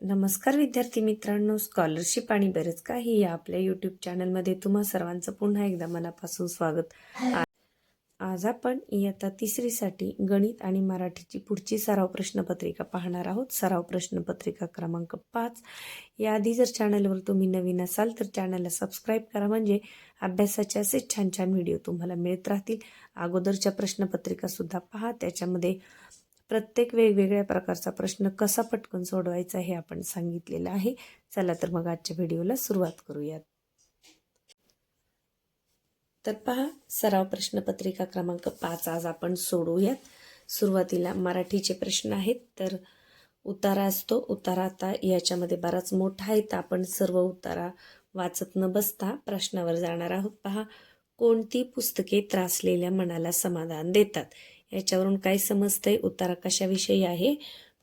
नमस्कार विद्यार्थी मित्रांनो स्कॉलरशिप आणि बरेच काही या आपल्या यूट्यूब चॅनलमध्ये तुम्हा सर्वांचं पुन्हा एकदा मनापासून स्वागत. आज आपण इयत्ता तिसरीसाठी गणित आणि मराठीची पुढची सराव प्रश्नपत्रिका पाहणार आहोत. सराव प्रश्नपत्रिका क्रमांक पाच. याआधी जर चॅनलवर तुम्ही नवीन असाल तर चॅनलला सबस्क्राईब करा. म्हणजे अभ्यासाचे असे छान छान व्हिडिओ तुम्हाला मिळत राहतील. अगोदरच्या प्रश्नपत्रिकासुद्धा पहा. त्याच्यामध्ये प्रत्येक वेगवेगळ्या प्रकारचा प्रश्न कसा पटकन सोडवायचा हे आपण सांगितलेलं आहे. चला तर मग आजच्या व्हिडिओला सुरुवात करूयात. तर पहा सराव प्रश्नपत्रिका क्रमांक पाच आज आपण सोडवूयात. सुरुवातीला मराठीचे प्रश्न आहेत तर उतारा असतो. उतारा आता याच्यामध्ये बराच मोठा आहे तर आपण सर्व उतारा वाचत न बसता प्रश्नावर जाणार आहोत. पहा कोणती पुस्तके त्रासलेल्या मनाला समाधान देतात? याच्यावरून काय समजतंय? उतारा कशाविषयी आहे?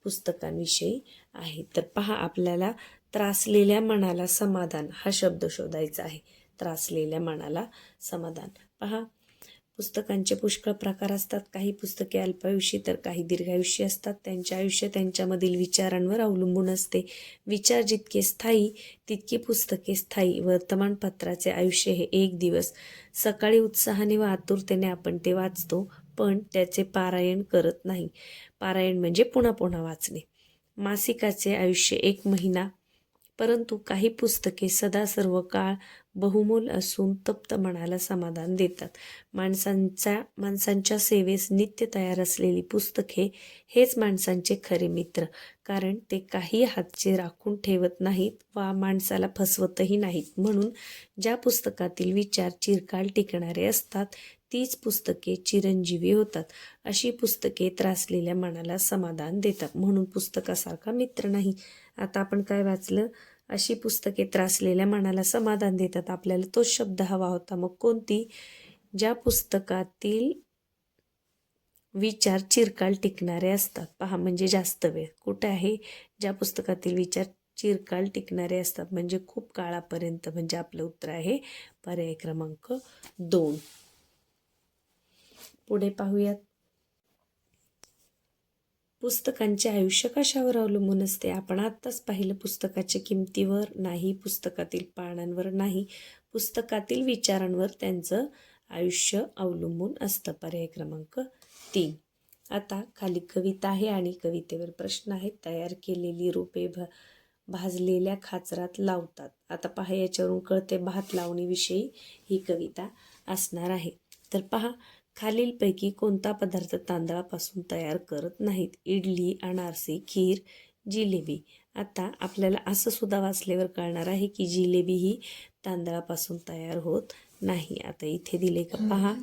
पुस्तकांविषयी आहे. तर पहा आपल्याला त्रासलेल्या मनाला समाधान हा शब्द शोधायचा आहे. त्रासलेल्या मनाला समाधान. पहा पुस्तकांचे पुष्कळ प्रकार असतात. काही पुस्तके अल्पायुषी तर काही दीर्घायुषी असतात. त्यांचे आयुष्य त्यांच्यामधील विचारांवर अवलंबून असते. विचार जितके स्थायी तितकी पुस्तके स्थायी. वर्तमानपत्राचे आयुष्य हे एक दिवस. सकाळी उत्साहाने व आतुरतेने आपण ते वाचतो. पण त्याचे पारायण करत नाही. पारायण म्हणजे पुन्हा पुन्हा वाचणे. मासिकाचे आयुष्य एक महिना. परंतु काही पुस्तके सदा सर्व काळ बहुमोल असून तप्त मनाला समाधान देतात. माणसांचा माणसांच्या सेवेस नित्य तयार असलेली पुस्तके हेच माणसांचे खरे मित्र. कारण ते काही हातचे राखून ठेवत नाहीत वा माणसाला फसवतही नाहीत. म्हणून ज्या पुस्तकातील विचार चिरकाल टिकणारे असतात तीच पुस्तके चिरंजीवी होतात. अशी पुस्तके त्रासलेल्या मनाला समाधान देतात. म्हणून पुस्तकासारखा मित्र नाही. आता आपण काय वाचलं? अशी पुस्तके त्रासलेल्या मनाला समाधान देतात. आपल्याला तोच शब्द हवा होता. मग कोणती? ज्या पुस्तकातील विचार चिरकाल टिकणारे असतात. पहा म्हणजे जास्त वेळ. कुठे आहे? ज्या पुस्तकातील विचार चिरकाल टिकणारे असतात. म्हणजे खूप काळापर्यंत म्हणजे आपलं उत्तर आहे पर्याय क्रमांक दोन. पुढे पाहूयात. पुस्तकांचे आयुष्य कशावर अवलंबून असते? आपण आत्ताच पाहिलं पुस्तकाच्या किमतीवर नाही पुस्तकातील पानांवर नाही. पुस्तकातील विचारांवर त्यांचं आयुष्य अवलंबून असतं. पर्याय क्रमांक तीन. आता खाली कविता आहे आणि कवितेवर प्रश्न आहेत. तयार केलेली रोपे भ भाजलेल्या खाचरात लावतात. आता पहा याच्यावरून कळते भात लावणीविषयी ही कविता असणार आहे. तर पहा खालीलपैकी कोणता पदार्थ तांदळापासून तयार करत नाहीत? इडली अनारसे खीर जिलेबी. आता आपल्याला असं सुद्धा वाचल्यावर कळणार आहे की जिलेबी ही तांदळापासून तयार होत नाही. आता इथे दिले का? पहा.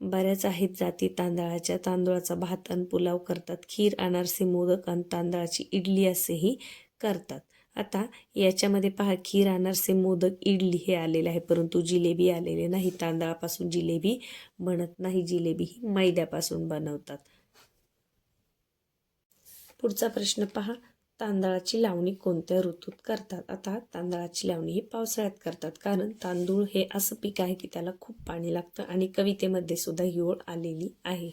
बऱ्याच आहेत जाती तांदळाच्या. तांदळाचा भात आणि पुलाव करतात. खीर अनारसे मोदक आणि तांदळाची इडली असेही करतात. आता याच्यामध्ये पहा खीर अनारसे मोदक इडली हे आलेले आहे परंतु जिलेबी आलेले नाही. तांदळापासून जिलेबी बनत नाही. जिलेबी ही मैद्यापासून बनवतात. पुढचा प्रश्न पहा तांदळाची लावणी कोणत्या ऋतूत करतात? आता तांदळाची लावणी ही पावसाळ्यात करतात कारण तांदूळ हे असं पीक आहे की त्याला खूप पाणी लागतं आणि कवितेमध्ये सुद्धा ही ओळ आलेली आहे.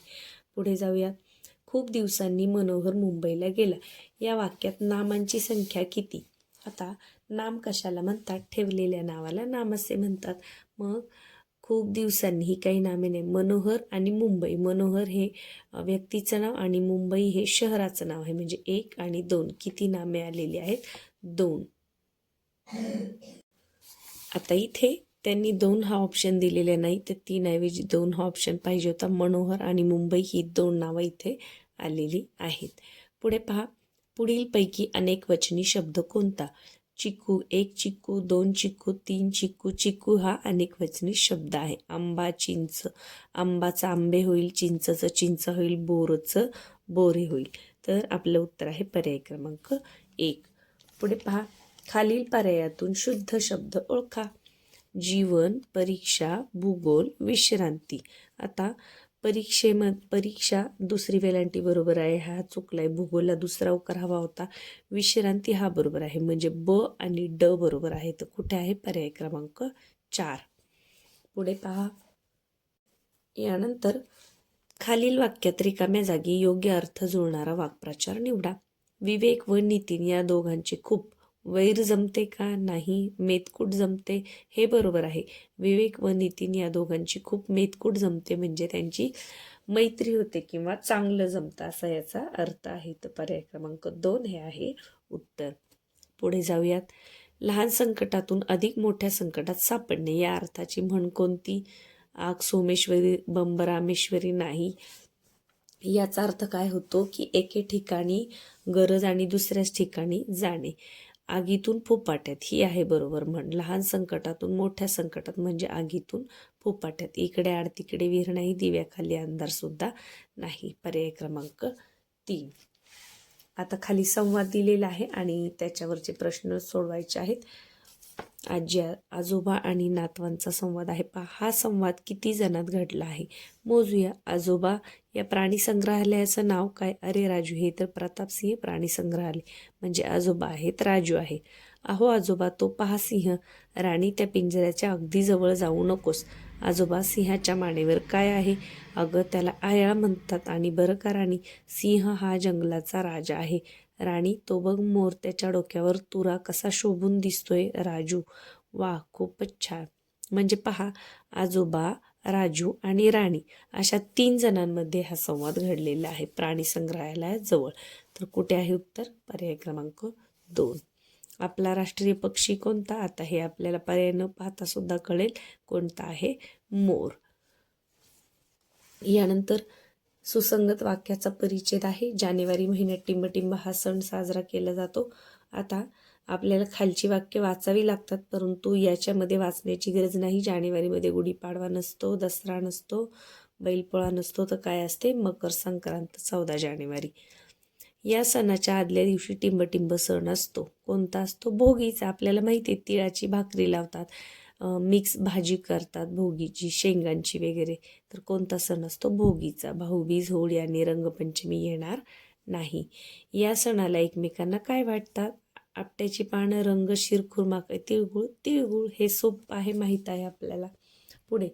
पुढे जाऊयात खूप दिवसांनी मनोहर मुंबईला गेला. या वाक्यात नामांची संख्या किती? आता नाम कशाला म्हणतात? ठेवलेल्या नावाला नाम असे म्हणतात. मग खूप दिवसांनी ही काही नामे नाही. मनोहर आणि मुंबई. मनोहर हे व्यक्तीचं नाव आणि मुंबई हे शहराचं नाव आहे. म्हणजे एक आणि दोन. किती नामे आलेली आहेत? दोन. आता इथे त्यांनी दोन हा ऑप्शन दिलेला नाही. तर तीन ऐवजी दोन हा ऑप्शन पाहिजे होता. मनोहर आणि मुंबई ही दोन नावं इथे आलेली आहेत. पुढे पहा. पुढीलपैकी अनेक वचनी शब्द कोणता? चिकू एक चिकू दोन चिकू तीन चिकू चिकू हा अनेक वचनी शब्द आहे. आंबा चिंच. आंबाचं आंबे होईल चिंचचं चिंच होईल बोरचं बोरे होईल. तर आपलं उत्तर आहे पर्याय क्रमांक एक. पुढे पहा. खालील पर्यायातून शुद्ध शब्द ओळखा. जीवन परीक्षा भूगोल विश्रांती. आता परीक्षेम परीक्षा दुसरी वेलांटी बरोबर आहे हा चुकला आहे. भूगोलला दुसरा उकार हवा होता. विश्रांती हा बरोबर आहे. म्हणजे ब आणि ड बरोबर आहे. तर कुठे आहे? पर्याय क्रमांक चार. पुढे पहा. यानंतर खालील वाक्यात रिकाम्या जागी योग्य अर्थ जुळणारा वाक्प्रचार निवडा. विवेक व नितीन या दोघांचे खूप वैर जमते का नाही मेतकूट जमते हे बरोबर आहे. विवेक व नितीन या दोघांची खूप मेतकूट जमते म्हणजे त्यांची मैत्री होते किंवा चांगलं जमतं असा याचा अर्थ आहे. तर पर्याय क्रमांक दोन हे आहे उत्तर. पुढे जाऊयात. लहान संकटातून अधिक मोठ्या संकटात सापडणे या अर्थाची म्हण कोणती? आग सोमेश्वरी बंबरामेश्वरी नाही. याचा अर्थ काय होतो की एके ठिकाणी गरज आणि दुसऱ्याच ठिकाणी जाणे. आगीतून फुपाट्यात. ही आहे बरोबर म्हण. लहान संकटातून मोठ्या संकटात म्हणजे आगीतून फुपाट्यात. इकडे आड तिकडे विहीर दिव्याखाली अंधारसुद्धा नाही. पर्याय क्रमांक तीन. आता खाली संवाद दिलेला आहे आणि त्याच्यावरचे प्रश्न सोडवायचे आहेत. आजी आजोबा आणि नातवांचा संवाद आहे. पहा हा संवाद किती जणात घडला आहे? मोजूया. आजोबा या प्राणी संग्रहालयाचं नाव काय? अरे राजू हे तर प्रतापसिंह प्राणी संग्रहालय. म्हणजे आजोबा आहेत राजू आहे. अहो आजोबा तो पहा सिंह. राणी त्या पिंजऱ्याच्या अगदी जवळ जाऊ नकोस. आजोबा सिंहाच्या मानेवर काय आहे? अगं त्याला आयाळ म्हणतात आणि बरं का राणी? सिंह हा जंगलाचा राजा आहे. राणी तो बघ मोर त्याच्या डोक्यावर तुरा कसा शोभून दिसतोय राजू. वा खूपच छान. म्हणजे पहा आजोबा राजू आणि राणी अशा तीन जणांमध्ये हा संवाद घडलेला आहे प्राणी संग्रहालयाजवळ. तर कुठे आहे उत्तर? पर्याय क्रमांक दोन. आपला राष्ट्रीय पक्षी कोणता? आता हे आपल्याला पर्याय न पाहता सुद्धा कळेल कोणता आहे मोर. यानंतर सुसंगत वाक्याचा परिच्छेद आहे. जानेवारी महिन्यात टिंबटिंब हा सण साजरा केला जातो. आता आपल्याला खालची वाक्य वाचावी लागतात परंतु याच्यामध्ये वाचण्याची गरज नाही. जानेवारीमध्ये गुढीपाडवा नसतो दसरा नसतो बैलपोळा नसतो तर काय असते? मकर संक्रांत चौदा जानेवारी. या सणाच्या आदल्या दिवशी टिंबटिंब सण असतो. कोणता असतो? भोगीचा. आपल्याला माहिती आहे तिळाची भाकरी लावतात मिक्स भाजी करतात भोगीची शेंगांची वगैरे. तर कोणता सण असतो? भोगीचा. भाऊबीज होळी आणि रंगपंचमी येणार नाही. या सणाला एकमेकांना काय वाटतात? आपट्याची पानं रंग शिरखुर्मा काय तिळगुळ तिळगुळ हे सोप आहे माहीत आहे आपल्याला. पुढे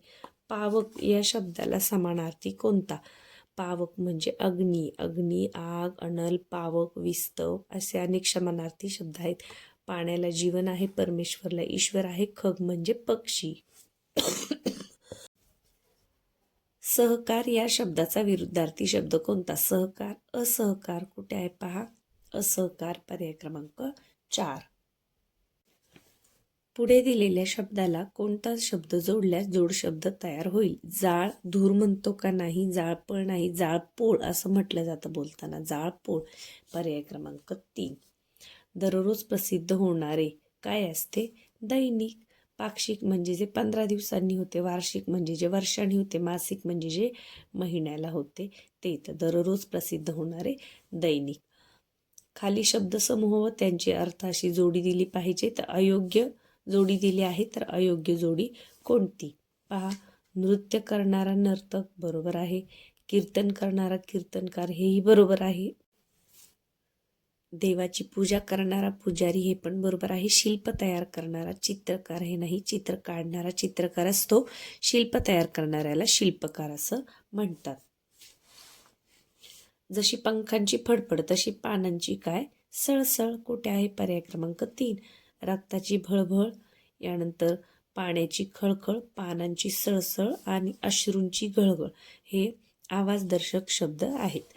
पावक या शब्दाला समानार्थी कोणता? पावक म्हणजे अग्नी अग्नी आग अनल पावक विस्तव असे अनेक समानार्थी शब्द आहेत. पाण्याला जीवन आहे परमेश्वरला ईश्वर आहे खग म्हणजे पक्षी. सहकार या शब्दाचा विरुद्धार्थी शब्द कोणता? सहकार असहकार कुठे आहे पहा. असहकार पर्याय क्रमांक चार. पुढे दिलेल्या शब्दाला कोणता शब्द जोडल्यास जोडशब्द तयार होईल? जाळ धूर म्हणतो का नाही? जाळपळ नाही जाळपोळ असं म्हटलं जातं बोलताना. जाळपोळ पर्याय क्रमांक तीन. दररोज प्रसिद्ध होणारे काय असते? दैनिक पाक्षिक म्हणजे जे पंधरा दिवसांनी होते वार्षिक म्हणजे जे वर्षांनी होते मासिक म्हणजे जे महिन्याला होते ते तर दररोज प्रसिद्ध होणारे दैनिक. खाली शब्दसमूह व त्यांची अर्थाशी जोडी दिली पाहिजे. तर अयोग्य जोडी दिली आहे तर अयोग्य जोडी कोणती? पहा नृत्य करणारा नर्तक बरोबर आहे कीर्तन करणारा कीर्तनकार हेही बरोबर आहे. देवाची पूजा करणारा पुजारी हे पण बरोबर आहे. शिल्प तयार करणारा चित्रकार हे नाही चित्र काढणारा चित्रकार असतो. शिल्प तयार करणाऱ्याला शिल्पकार असं म्हणतात. जशी पंखांची फडफड तशी पानांची काय? सळसळ कुठे आहे पर्याय क्रमांक तीन. रक्ताची भळभळ यानंतर पाण्याची खळखळ पानांची सळसळ आणि अश्रूंची गळगळ. हे आवाजदर्शक शब्द आहेत.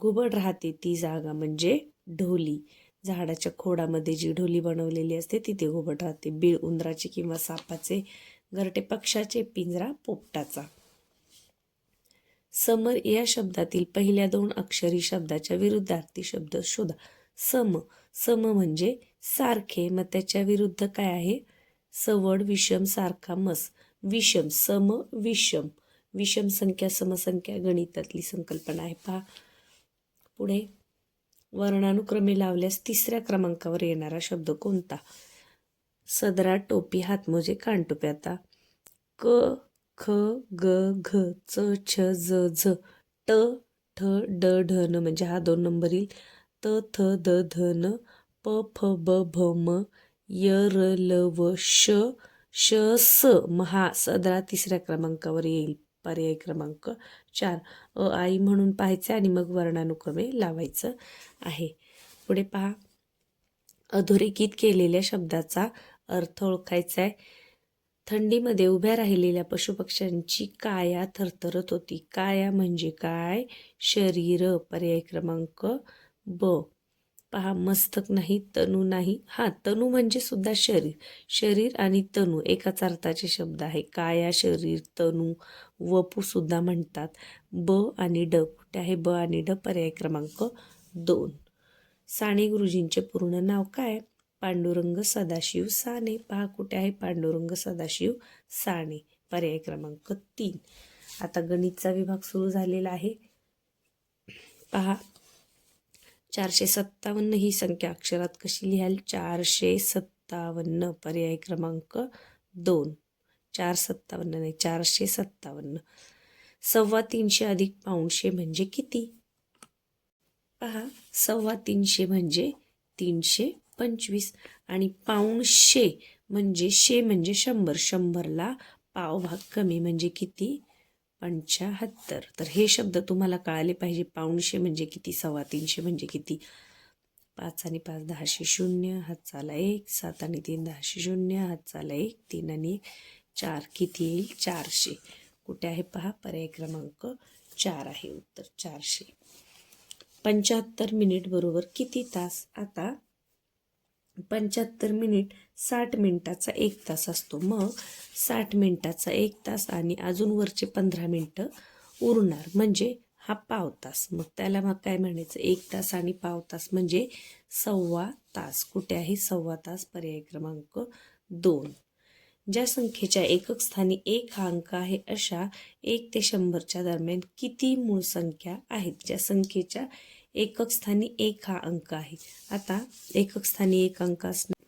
घुबड राहते ती जागा म्हणजे ढोली. झाडाच्या खोडामध्ये जी ढोली बनवलेली असते तिथे घुबड राहते. बीळ उंदराचे किंवा सापाचे घरटे पक्षाचे पिंजरा पोपटाचा. समर या शब्दातील पहिल्या दोन अक्षरी शब्दाच्या विरुद्धार्थी शब्द शोधा. सम. सम म्हणजे सारखे. मग त्याच्या विरुद्ध काय आहे? सवड विषम सारखा मस. विषम. सम विषम. विषम संख्या समसंख्या गणितातली संकल्पना आहे. पहा. पुढे. वर्णानुक्रमे लावल्यास तिसऱ्या क्रमांकावर येणारा शब्द कोणता? सदरा टोपी हातमोजे कानटोपी. आता क ख ग घ च छ ज झ ट ठ ड ढ न म्हणजे हा दोन नंबर. येईल त थ द ध न प फ ब भ म य र ल व श श स म हा सदरा तिसऱ्या क्रमांकावर येईल. पर्याय क्रमांक चार. अ आई म्हणून पाहायचं आणि मग वर्णानुक्रमे लावायचं आहे. पुढे पहा. अधोरेखित केलेल्या शब्दाचा अर्थ ओळखायचा आहे थंडीमध्ये उभ्या राहिलेल्या पशुपक्ष्यांची काया थरथरत होती. काया म्हणजे काय? शरीर पर्याय क्रमांक ब. पहा मस्तक नाही तनू नाही. हा तनू म्हणजे सुद्धा शरीर. शरीर आणि तनू एकाच अर्थाचे शब्द आहे. काया शरीर तनू वपू सुद्धा म्हणतात. ब आणि ड कुठे आहे ब आणि ड? पर्याय क्रमांक दोन. साने गुरुजींचे पूर्ण नाव काय? पांडुरंग सदाशिव साने. पहा कुठे आहे पांडुरंग सदाशिव साने. पर्याय क्रमांक तीन. आता गणितचा विभाग सुरू झालेला आहे. पहा. चारशे सत्तावन्न ही संख्या अक्षरात कशी लिहाल? चारशे सत्तावन्न. पर्याय क्रमांक दोन. चार सत्तावन्न नाही चारशे सत्तावन्न. सव्वा तीनशे अधिक पाऊणशे म्हणजे किती? पहा. सव्वा तीनशे म्हणजे तीनशे पंचवीस आणि पाऊणशे म्हणजे शे म्हणजे शंभर. शंभरला पाव भाग कमी म्हणजे किती? पंच्याहत्तर. तर हे शब्द तुम्हाला कळाले पाहिजे. पाऊणशे म्हणजे किती? सव्वा तीनशे म्हणजे किती? पाच आणि पाच दहाशे शून्य. हात चाला एक. सात आणि तीन दहाशे शून्य. हात चाला एक. तीन आणि एक. चार. किती येईल? चारशे कुठे आहे? पहा. पर्याय क्रमांक चार आहे. उत्तर चारशे. पंच्याहत्तर मिनिट बरोबर किती तास? आता पंच्याहत्तर मिनिट साठ मिनिटाचा एक तास असतो. मग साठ मिनिटाचा एक तास आणि अजून वरचे पंधरा मिनटं उरणार. म्हणजे हा पाव तास. मग त्याला मग काय म्हणायचं? एक तास आणि पाव तास म्हणजे सव्वा तास. कुठे आहे? सव्वा तास. पर्याय क्रमांक दोन. ज्या संख्येच्या एकक स्थानी एक हा अंक आहे अशा एक ते शंभरच्या दरम्यान किती मूळ संख्या आहेत? ज्या संख्येच्या एकक स्थानी एक हा अंक आहे. आता एकक स्थानी एक अंक असणार.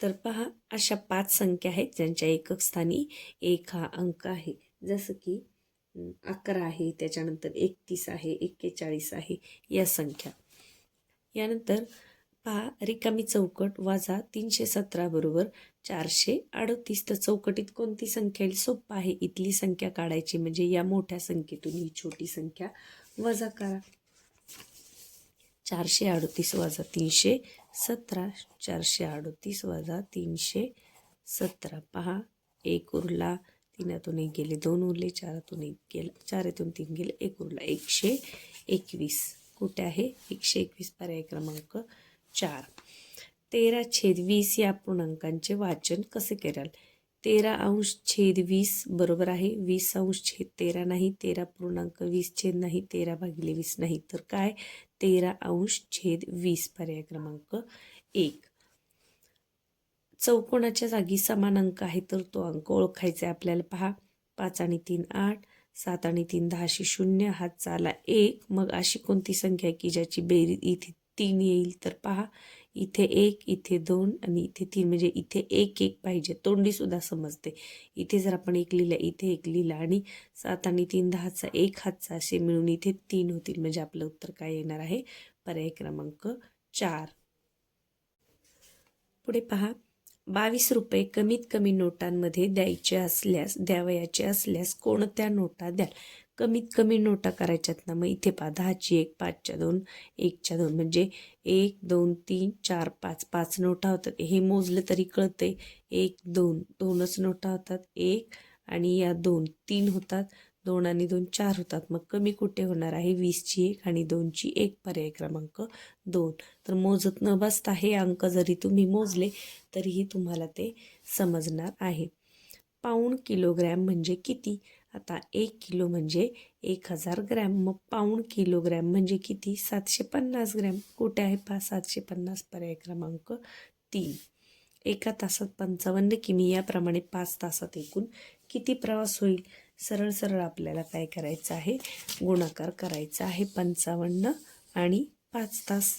तर पहा अशा पाच संख्या आहेत ज्यांच्या एकक स्थानी एक हा अंक आहे. जसं की अकरा आहे त्याच्यानंतर एकतीस आहे एक्केचाळीस आहे या संख्या. यानंतर पहा रिकामी चौकट वाजा तीनशे सतरा बरोबर चारशे अडतीस. तर चौकटीत कोणती संख्या येईल? सोपं आहे. इथली संख्या काढायची म्हणजे या मोठ्या संख्येतून ही छोटी संख्या वजा करा. चारशे अडतीस वजा तीनशे सतरा चारशे अडतीस वजा तीनशे सतरा. पहा एक उरला तीनातून एक गेले दोन उरले चारातून एक गेलं चारातून तीन गेले एक उरला. एकशे एकवीस. कुठे आहे? एकशे एकवीस पर्याय क्रमांक चार. तेरा छेद वीस या पूर्णांकांचे वाचन कसे कराल? तेरा अंश छेद वीस बरोबर आहे. वीस अंश छेद तेरा नाही तेरा पूर्णांक वीस छेद नाही तेरा भागिले वीस नाही. तर काय? तेरा अंश छेद वीस पर्याय क्रमांक एक. चौकोनाच्या जागी समान अंक आहे तर तो अंक ओळखायचा आहे आपल्याला. पहा पाच आणि तीन आठ सात आणि तीन दहाशे शून्य हात चाला एक. मग अशी कोणती संख्या आहे की ज्याची बेरीज इथे तीन येईल? तर पहा इथे एक इथे दोन आणि इथे तीन. म्हणजे इथे एक एक पाहिजे. तोंडी सुद्धा समजते. इथे जर आपण एक लिहिलं इथे एक लिहिलं आणि सात आणि तीन दहाचा एक हातचा असे मिळून इथे तीन होतील. म्हणजे आपलं उत्तर काय येणार आहे? पर्याय क्रमांक चार. पुढे पहा. बावीस रुपये कमीत कमी नोटांमध्ये द्यायचे असल्यास द्यावयाचे असल्यास कोणत्या नोटा द्याल? कमीत कमी नोटा करायच्यात ना. मग इथे पहा दहाची एक पाचच्या दोन एकच्या दोन. म्हणजे एक दोन तीन चार पाच. पाच नोटा होतात. हे मोजलं तरी कळतंय. एक दोन. दोनच नोटा होतात. एक आणि या दोन तीन होतात. दोन आणि दोन चार होतात. मग कमी कुठे होणार आहे? वीसची एक आणि दोनची एक पर्याय क्रमांक दोन. तर मोजत न बसता हे अंक जरी तुम्ही मोजले तरीही तुम्हाला ते समजणार आहे. पाऊण किलोग्रॅम म्हणजे किती? आता एक किलो म्हणजे एक हजार ग्रॅम. मग पाऊण किलोग्रॅम म्हणजे किती? सातशे पन्नास ग्रॅम. कुठे आहे पहा सातशे पन्नास पर्याय क्रमांक तीन. एका तासात पंचावन्न किमी याप्रमाणे पाच तासात एकूण किती प्रवास होईल? सरळ सरळ आपल्याला काय करायचं आहे? गुणाकार करायचा आहे पंचावन्न आणि पाच तास.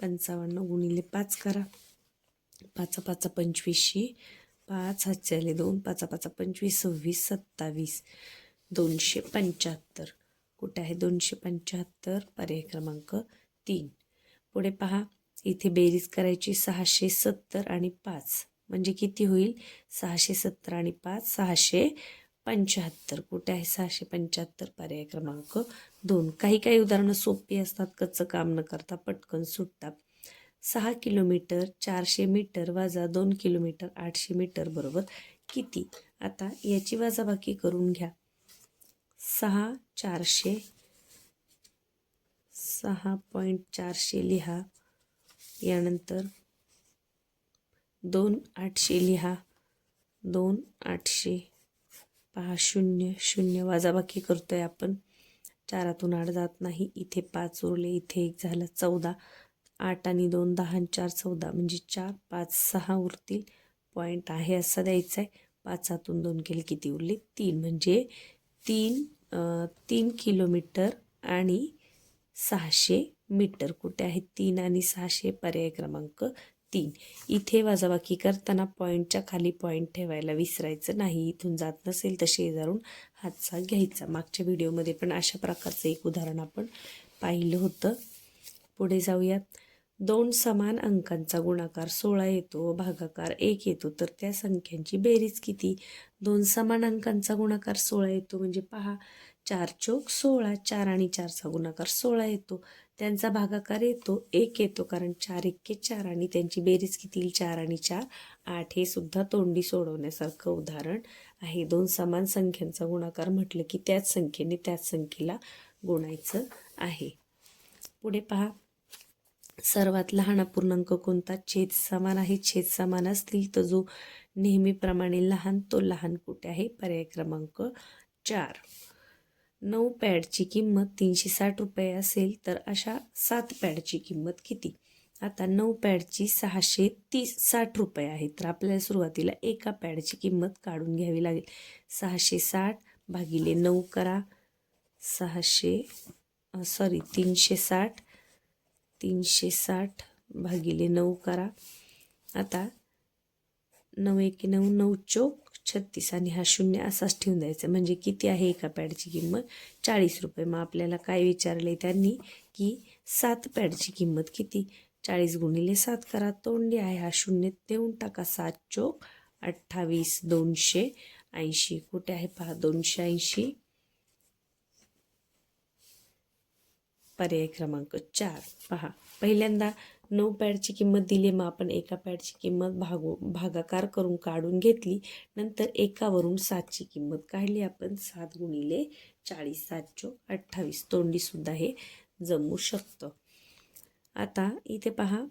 पंचावन्न गुणिले पाच करा. पाच पाच पंचवीसशे. पाच हातच्याले दोन पाचा पाचा पंचवीस सव्वीस सत्तावीस. दोनशे पंच्याहत्तर. कुठे आहे दोनशे पंच्याहत्तर? पर्याय क्रमांक तीन. पुढे पहा. इथे बेरीज करायची सहाशे सत्तर आणि पाच. म्हणजे किती होईल? सहाशे सत्तर आणि पाच सहाशे पंच्याहत्तर. कुठे आहे सहाशे पंच्याहत्तर? पर्याय क्रमांक दोन. काही काही उदाहरणं सोपी असतात. कच्चं काम न करता पटकन सुटतात. सहा किलोमीटर चारशे मीटर वाजा दोन किलोमीटर आठशे मीटर बरोबर किती? आता याची वाजाबाकी करून घ्या. सहा चारशे सहा पॉईंट चारशे लिहा. यानंतर दोन आठशे लिहा. दोन आठशे पहा शून्य शून्य वाजाबाकी करतोय आपण. चारातून आठ जात नाही. इथे पाच उरले इथे एक झालं चौदा. आठ आणि दोन दहा आणि चार चौदा. म्हणजे चार पाच सहा उरतील. पॉईंट आहे असा द्यायचा आहे पाचातून दोन केले किती उरले? तीन. म्हणजे तीन तीन किलोमीटर आणि सहाशे मीटर. कुठे आहे? तीन आणि सहाशे पर्याय क्रमांक तीन. इथे वजाबाकी करताना पॉईंटच्या खाली पॉईंट ठेवायला विसरायचं नाही. इथून जात नसेल तर शेजारून हातचा घ्यायचा. मागच्या व्हिडिओमध्ये पण अशा प्रकारचं एक उदाहरण आपण पाहिलं होतं. पुढे जाऊयात. दोन समान अंकांचा गुणाकार सोळा येतो व भागाकार एक येतो. तर त्या संख्यांची बेरीज किती? दोन समान अंकांचा गुणाकार सोळा येतो म्हणजे पहा चार चोक सोळा चार आणि चारचा गुणाकार सोळा येतो. त्यांचा भागाकार येतो एक येतो कारण चार एक्के चार आणि त्यांची बेरीज किती चार आणि चार आठ हे सुद्धा तोंडी सोडवण्यासारखं उदाहरण आहे. दोन समान संख्यांचा गुणाकार म्हटलं की त्याच संख्येने त्याच संख्येला गुणायचं आहे. पुढे पहा. सर्वात लहान अपूर्णांक कोणता? छेद समान आहे. छेद समान असतील तर जो नेहमीप्रमाणे लहान तो लहान कुठे आहे? पर्याय क्रमांक चार. नऊ पॅडची किंमत तीनशे साठ रुपये असेल तर अशा सात पॅडची किंमत किती? आता नऊ पॅडची सहाशे तीस साठ रुपये आहे तर आपल्याला सुरुवातीला एका पॅडची किंमत काढून घ्यावी लागेल. सहाशे साठ भागिले नऊ करा. सहाशे सॉरी तीनशे साठ तीनशे साठ भागिले नऊ करा. आता नऊ एके नऊ नऊ चोक छत्तीस आणि हा शून्य असाच ठेवून द्यायचा. म्हणजे किती आहे एका पॅडची किंमत? चाळीस रुपये. मग आपल्याला काय विचारले त्यांनी? की सात पॅडची किंमत किती? चाळीस गुणिले सात करा. तोंडी आहे हा शून्य. देऊन टाका सात चोक अठ्ठावीस दोनशे ऐंशी. कुठे आहे? पहा दोनशे ऐंशी. पर्याय क्रमांक चार. पहा. पहिल्यांदा नऊ पॅडची किंमत दिली मग आपण एका पॅडची किंमत भागू भागाकार करून काढून घेतली. नंतर एकावरून सातची किंमत काढली. आपण सात गुणिले चाळीस सात चोक अठ्ठावीस तोंडीसुद्धा हे जमू शकतं. आता इथे पहा.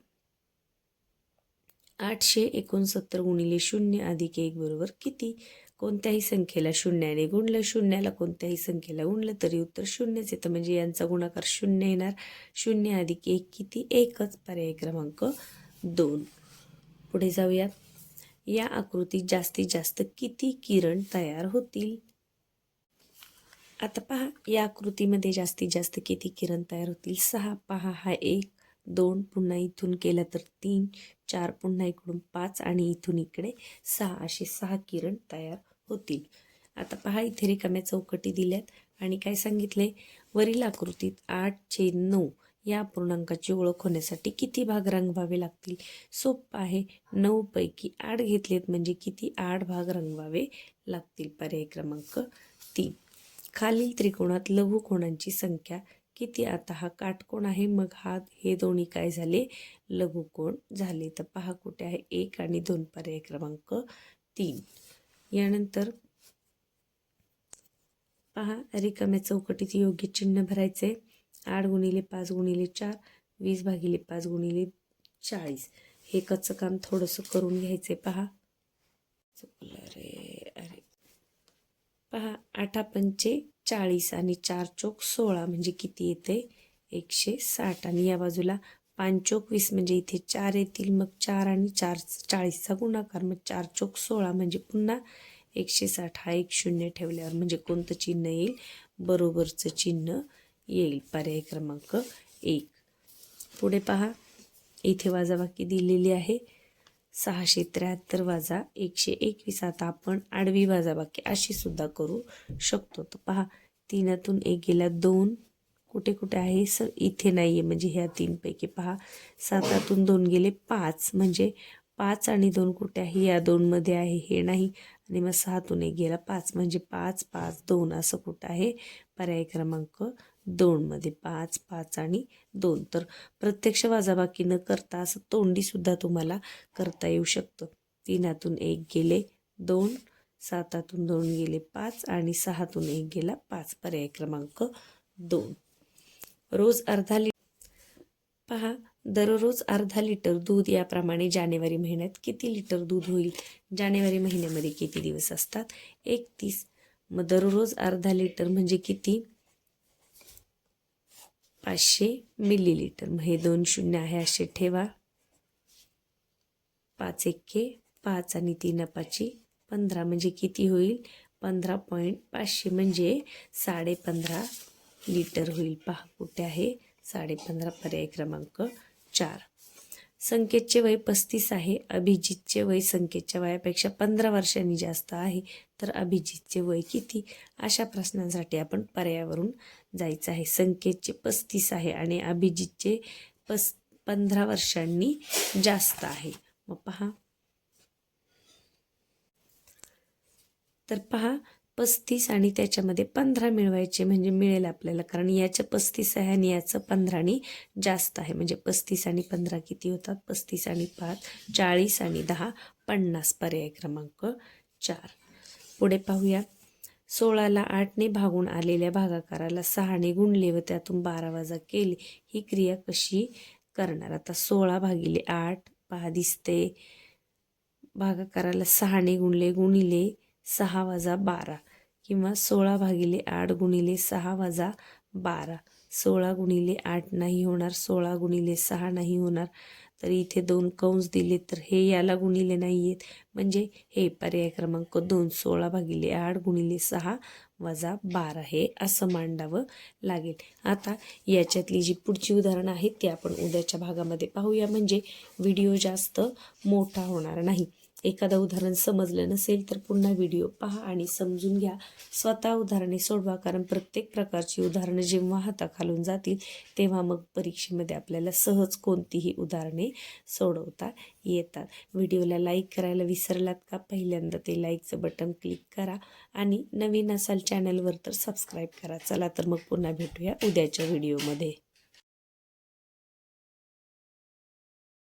आठशे एकोणसत्तर गुणिले शून्य अधिक एक बरोबर किती? कोणत्याही संख्येला शून्याने गुणलं शून्याला कोणत्याही संख्येला गुणलं तरी उत्तर शून्यच येतं. म्हणजे यांचा गुणाकार शून्य येणार. शून्य अधिक एक किती? एकच. पर्याय क्रमांक दोन. पुढे जाऊयात. या आकृतीत जास्तीत जास्त किती किरण तयार होतील? आता पहा या आकृतीमध्ये जास्तीत जास्त किती किरण तयार होतील? सहा. पहा हा एक दोन. पुन्हा इथून केलं तर तीन. चार. पुन्हा इकडून पाच आणि इथून इकडे सहा. असे सहा किरण तयार होतील. आता पहा इथे रिकाम्या चौकटी दिल्यात. आणि काय सांगितले? वरील आकृतीत आठ छे नऊ या पूर्णांकाची ओळख होण्यासाठी किती भाग रंगवावे लागतील? सोपं आहे. नऊ पैकी आठ घेतलेत म्हणजे किती आठ भाग रंगवावे लागतील? पर्याय क्रमांक तीन. खालील त्रिकोणात लघु कोणांची संख्या किती? आता हा काटकोण आहे. मग हा हे दोन्ही काय झाले? लघुकोण झाले? तर पहा कुठे आहे. एक आणि दोन. पर्याय क्रमांक तीन. यानंतर पहा रिकाम्या चौकटीत योग्य चिन्ह भरायचे. आठ गुणिले पाच गुणिले चार वीस भागिले पाच गुणिले चाळीस. हे कच्चं काम थोडंसं करून घ्यायचे पहा. चुकलं रे अरे. पहा आठा पंचे चाळीस आणि चार चोक सोळा म्हणजे किती येते? एकशे साठ. आणि या बाजूला पाच चोक वीस म्हणजे इथे चार येतील मग चार आणि चार चाळीसचा गुणाकार मग चार चोक सोळा म्हणजे पुन्हा एकशे साठ. हा एक शून्य ठेवल्यावर म्हणजे कोणतं चिन्ह येईल? बरोबरचं चिन्ह येईल. पर्याय क्रमांक एक. पुढे पहा. इथे वाजाबाकी दिलेली आहे. सहाशे त्र्याहत्तर वाजा एकशे एकवीस. आता आपण आडवी वाजाबाकी अशी सुद्धा करू शकतो. तर पहा. तीनातून एक गेला दोन. कुठे कुठे आहे सर? इथे नाही आहे म्हणजे ह्या तीनपैकी पहा. सातातून दोन गेले पाच. म्हणजे पाच आणि दोन कुठे आहे? या दोनमध्ये आहे हे नाही. आणि मग सहातून एक गेला पाच. म्हणजे पाच पाच दोन असं कुठं आहे? पर्याय क्रमांक दोनमध्ये पाच पाच आणि दोन. तर प्रत्यक्ष वाजाबाकी न करता असं तोंडीसुद्धा तुम्हाला करता येऊ शकतं. तीनातून एक गेले दोन सातातून दोन गेले पाच आणि सहातून एक गेला पाच. पर्याय क्रमांक दोन. रोज अर्धा लिटर पहा दररोज अर्धा लिटर दूध याप्रमाणे जानेवारी महिन्यात किती लिटर दूध होईल? जानेवारी महिन्यामध्ये किती दिवस असतात? एकतीस मग दररोज अर्धा लिटर म्हणजे किती? पाचशे मिलीलिटर. मग हे दोन शून्य आहे असे ठेवा. पाच एक्के पाच आणि तीन पाची पंधरा म्हणजे किती होईल? पंधरा पॉईंट पाचशे म्हणजे साडे पंधरा लिटर होईल पहा कुठे आहे? साडेपंधरा पर्याय क्रमांक चार. संकेतचे वय पस्तीस आहे. अभिजितचे वय संकेतच्या वयापेक्षा पंधरा वर्षांनी जास्त आहे. तर अभिजितचे वय किती? अशा प्रश्नांसाठी आपण पर्यायावरून जायचं आहे. संकेतचे पस्तीस आहे आणि अभिजितचे पस पंधरा वर्षांनी जास्त आहे. मग पहा. तर पहा पस्तीस आणि त्याच्यामध्ये पंधरा मिळवायचे म्हणजे मिळेल आपल्याला कारण याचं पस्तीस आहे आणि याचं पंधराने जास्त आहे. म्हणजे पस्तीस आणि पंधरा किती होतात? पस्तीस आणि पाच चाळीस आणि दहा पन्नास पर्याय क्रमांक चार. पुढे पाहूया. सोळाला आठने भागून आलेल्या भागाकाराला सहाने गुणले व त्यातून बारा वाजा केले. ही क्रिया कशी करणार? आता सोळा भागिले आठ पहा दिसते. भागाकाराला सहाने गुणले गुणिले सहा वजा बारा. किंवा सोळा भागिले आठ गुणिले सहा वजा बारा. सोळा गुणिले आठ नाही होणार सोळा गुणिले सहा नाही होणार. तर इथे दोन कंस दिले तर हे याला गुणिले नाही आहेत म्हणजे हे पर्याय क्रमांक दोन सोळा भागिले आठ गुणिले सहा वजा बारा हे असं मांडावं लागेल. आता याच्यातली जी पुढची उदाहरणं आहेत ती आपण उद्याच्या भागामध्ये पाहूया. म्हणजे व्हिडिओ जास्त मोठा होणार नाही. एखादं उदाहरण समजलं नसेल तर पुन्हा व्हिडिओ पहा आणि समजून घ्या. स्वतः उदाहरणे सोडवा कारण प्रत्येक प्रकारची उदाहरणं जेव्हा हाताखालून जातील तेव्हा मग परीक्षेमध्ये आपल्याला सहज कोणतीही उदाहरणे सोडवता येतात. व्हिडिओला लाईक करायला विसरलात का? पहिल्यांदा ते लाईकचं बटन क्लिक करा आणि नवीन असाल चॅनलवर तर सबस्क्राईब करा. चला तर मग पुन्हा भेटूया उद्याच्या व्हिडिओमध्ये.